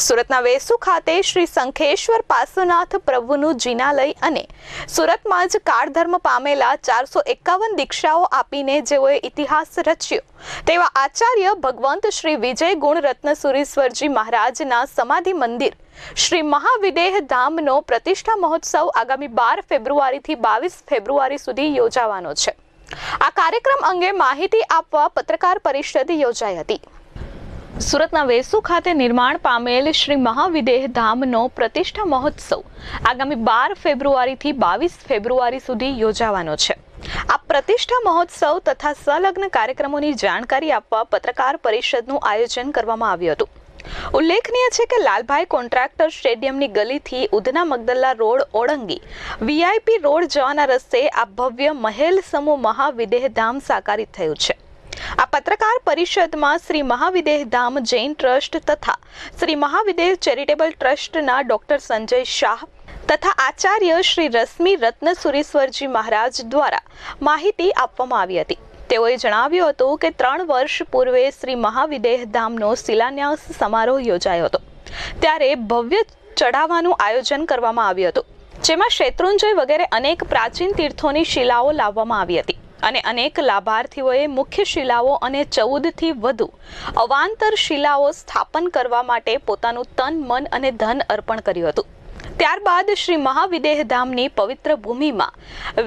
સુરતના વેસુ ખાતે શ્રી શંખેશ્વર પાર્શ્વનાથ પ્રભુનું જીનાલય અને સુરતમાં જ કાળધર્મ પામેલા ચારસો એકાવન દીક્ષાઓ આપીને જેઓએ ઇતિહાસ રચ્યો, તેવા આચાર્ય ભગવંત શ્રી વિજય ગુણ રત્નસુરીશ્વરજી મહારાજના સમાધિ મંદિર શ્રી મહાવિદેહ ધામનો પ્રતિષ્ઠા મહોત્સવ આગામી બાર ફેબ્રુઆરીથી બાવીસ ફેબ્રુઆરી સુધી યોજાવાનો છે. આ કાર્યક્રમ અંગે માહિતી આપવા પત્રકાર પરિષદ યોજાઈ હતી. સુરતના વેસુ ખાતે નિર્માણ પામેલ શ્રી મહાવિદેહ ધામનો પ્રતિષ્ઠા મહોત્સવ આગામી બાર ફેબ્રુઆરીથી બાવીસ ફેબ્રુઆરી સુધી યોજાવાનો છે. આ પ્રતિષ્ઠા મહોત્સવ તથા સંલગ્ન કાર્યક્રમોની જાણકારી આપવા પત્રકાર પરિષદનું આયોજન કરવામાં આવ્યું હતું. ઉલ્લેખનીય છે કે લાલભાઈ કોન્ટ્રાક્ટર સ્ટેડિયમની ગલીથી ઉધના મગદલ્લા રોડ ઓળંગી વીઆઈપી રોડ જવાના રસ્તે આ ભવ્ય મહેલ સમૂહ મહાવિદેહ ધામ સાકારિત થયું છે. આ પત્રકાર પરિષદમાં શ્રી મહાવિદેહ ધામ જૈન ટ્રસ્ટ તથા શ્રી મહાવિદેહ ચેરિટેબલ ટ્રસ્ટના ડોક્ટર સંજય શાહ તથા આચાર્ય શ્રી રશ્મિ રત્નસુરીશ્વરજી મહારાજ દ્વારા માહિતી આપવામાં આવી હતી. તેઓએ જણાવ્યું હતું કે ત્રણ વર્ષ પૂર્વે શ્રી મહાવિદેહ ધામનો શિલાન્યાસ સમારોહ યોજાયો હતો. ત્યારે ભવ્ય ચઢાવવાનું આયોજન કરવામાં આવ્યું હતું. જેમાં શેત્રુંજય વગેરે અનેક પ્રાચીન તીર્થોની શિલાઓ લાવવામાં આવી હતી. અને અનેક લાભાર્થીઓએ મુખ્ય શિલાઓ અને ચૌદથી વધુ અવાંતર શિલાઓ સ્થાપન કરવા માટે પોતાનું તન, મન અને ધન અર્પણ કર્યું હતું. ત્યારબાદ શ્રી મહાવિદેહ ધામની પવિત્ર ભૂમિમાં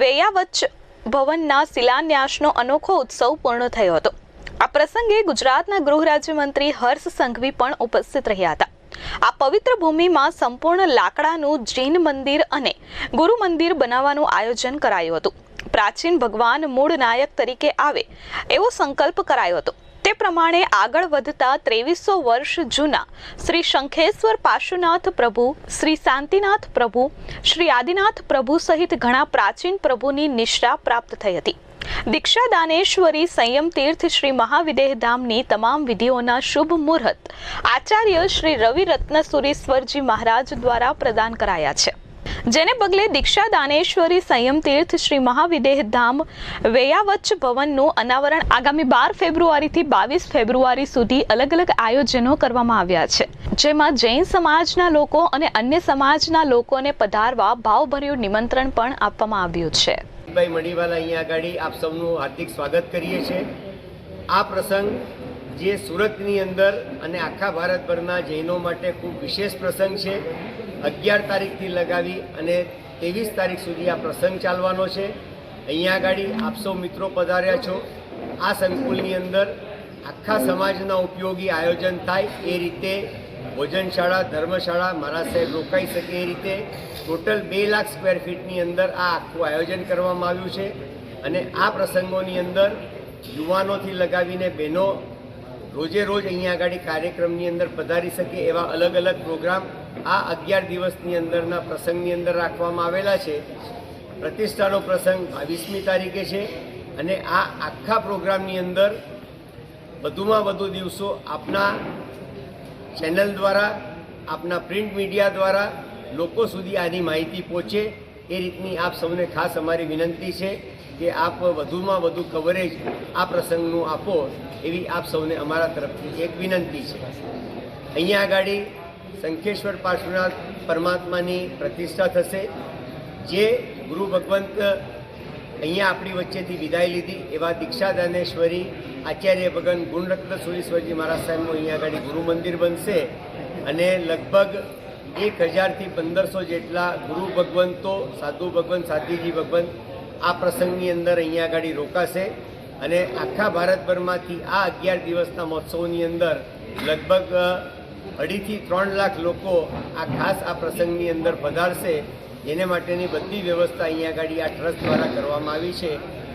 વેયાવચ ભવનના શિલાન્યાસનો અનોખો ઉત્સવ પૂર્ણ થયો હતો. આ પ્રસંગે ગુજરાતના ગૃહ રાજ્યમંત્રી હર્ષ સંઘવી પણ ઉપસ્થિત રહ્યા હતા. આ પવિત્ર ભૂમિમાં સંપૂર્ણ લાકડાનું જૈન મંદિર અને ગુરુ મંદિર બનાવવાનું આયોજન કરાયું હતું. પ્રાચીન ભગવાન મૂળ નાયક તરીકે આવે એવો સંકલ્પ કરાયો હતો. તે પ્રમાણે આગળ વધતા ત્રેવીસો વર્ષ જૂના શ્રી શંખેશ્વર પાશુનાથ પ્રભુ, શ્રી શાંતિનાથ પ્રભુ, શ્રી આદિનાથ પ્રભુ સહિત ઘણા પ્રાચીન પ્રભુની નિષ્ઠા પ્રાપ્ત થઈ હતી. દીક્ષા દાનેશ્વરી સંયમ તીર્થ શ્રી મહાવિદેહ ધામની તમામ વિધિઓના શુભ મુહૂર્ત આચાર્ય શ્રી રવિ રત્નસુરીશ્વરજી મહારાજ દ્વારા પ્રદાન કરાયા છે. જેને પગલે દીક્ષા દાનેશ્વરી સંયમ તીર્થ શ્રી મહાવિદેહ ધામ વેયાવચ્છ ભવનનું અનાવરણ આગામી બાર ફેબ્રુઆરીથી બાવીસ ફેબ્રુઆરી સુધી અલગ અલગ આયોજનો કરવામાં આવ્યા છે. જેમાં જૈન સમાજના લોકો અને અન્ય સમાજના લોકોને પધારવા ભાવભર્યું નિમંત્રણ પણ આપવામાં આવ્યું છે. ભાઈ મણીવાલા અહીંયા આગળ આપ સૌનું હાર્દિક સ્વાગત કરીએ છીએ. આ પ્રસંગ જે સુરતની અંદર અને આખા ભારતભરના જૈનો માટે ખૂબ વિશેષ પ્રસંગ છે. અગિયાર તારીખથી લગાવી અને ત્રેવીસ તારીખ સુધી આ પ્રસંગ ચાલવાનો છે. અહીંયા આગળ આપ મિત્રો પધાર્યા છો. આ સંકુલની અંદર આખા સમાજના ઉપયોગી આયોજન થાય એ રીતે ભોજનશાળા, ધર્મશાળા મહારાજ સાહેબ રોકાઈ શકે એ રીતે ટોટલ બે લાખ સ્ક્વેર ફીટની અંદર આ આખું આયોજન કરવામાં આવ્યું છે. અને આ પ્રસંગોની અંદર યુવાનોથી લગાવીને બહેનો રોજે રોજ અહીંયા આગળ કાર્યક્રમની અંદર પધારી શકે એવા અલગ અલગ પ્રોગ્રામ આ અગિયાર દિવસની અંદરના પ્રસંગની અંદર રાખવામાં આવેલા છે. પ્રતિષ્ઠાનો પ્રસંગ બાવીસમી તારીખે છે અને આ આખા પ્રોગ્રામની અંદર વધુમાં વધુ દિવસો આપના ચેનલ દ્વારા, આપના પ્રિન્ટ મીડિયા દ્વારા લોકો સુધી આની માહિતી પહોંચે એ રીતની આપ સૌને ખાસ અમારી વિનંતી છે કે આપ વધુમાં વધુ કવરેજ આ પ્રસંગનું આપો એવી આપ સૌને અમારા તરફથી એક વિનંતી છે. અહીંયા આગળ શંખેશ્વર પાર્શ્વનાથ પરમાત્માની પ્રતિષ્ઠા થશે. જે ગુરુ ભગવંત અહીંયા આપણી વચ્ચેથી વિદાય લીધી, એવા દીક્ષા દાનેશ્વરી આચાર્ય ભગવાન ગુણરત્ન સુરેશ્વરજી મહારાજ સાહેબનું અહીંયા આગળ ગુરુ મંદિર બનશે અને લગભગ એક હજારથી પંદરસો જેટલા ગુરુ ભગવંતો, સાધુ ભગવંત, સાધ્વીજી ભગવંત આ પ્રસંગની અંદર અહીંયા આગળ રોકાશે અને આખા ભારતભરમાંથી આ અગિયાર દિવસના મહોત્સવની અંદર લગભગ અઢીથી ત્રણ લાખ લોકો આ ખાસ આ પ્રસંગની અંદર પધારશે. એને માટેની બધી વ્યવસ્થા અહીંયા આગળ આ ટ્રસ્ટ દ્વારા કરવામાં આવી છે.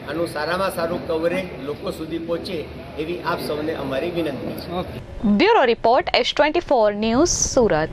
આનું સારામાં સારું કવરેજ લોકો સુધી પહોંચે એવી આપ સૌને અમારી વિનંતી છે. Bureau report S twenty four news Surat.